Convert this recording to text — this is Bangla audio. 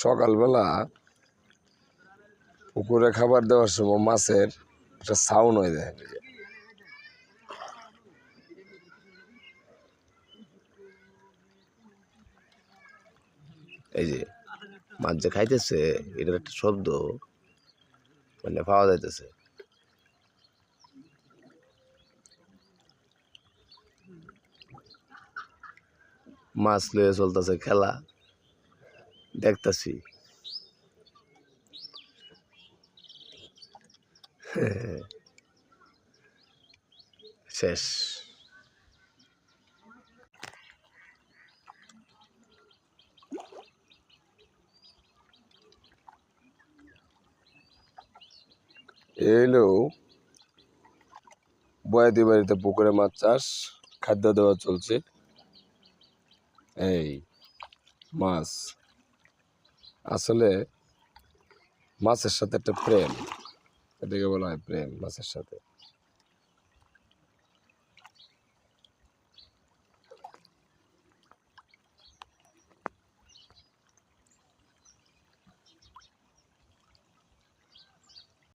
সকালবেলা পুকুরে খাবার দেওয়ার সময় মাছের একটা সাউন্ড হয়ে যায় এই যে। মাছ যে খাইতেছে, এটার একটা শব্দ মানে পাওয়া যাইতেছে মাছ লয়ে চলতেছে খেলা দেখতাছি। শেষ। এলো বয়াতি বাড়িতে পুকুরে মাছ চাষ খাদ্য দেওয়া চলছে। এই মাছ। আসলে মাছের সাথে একটা প্রেম এটাকে বলা হয় প্রেম মাছের সাথে।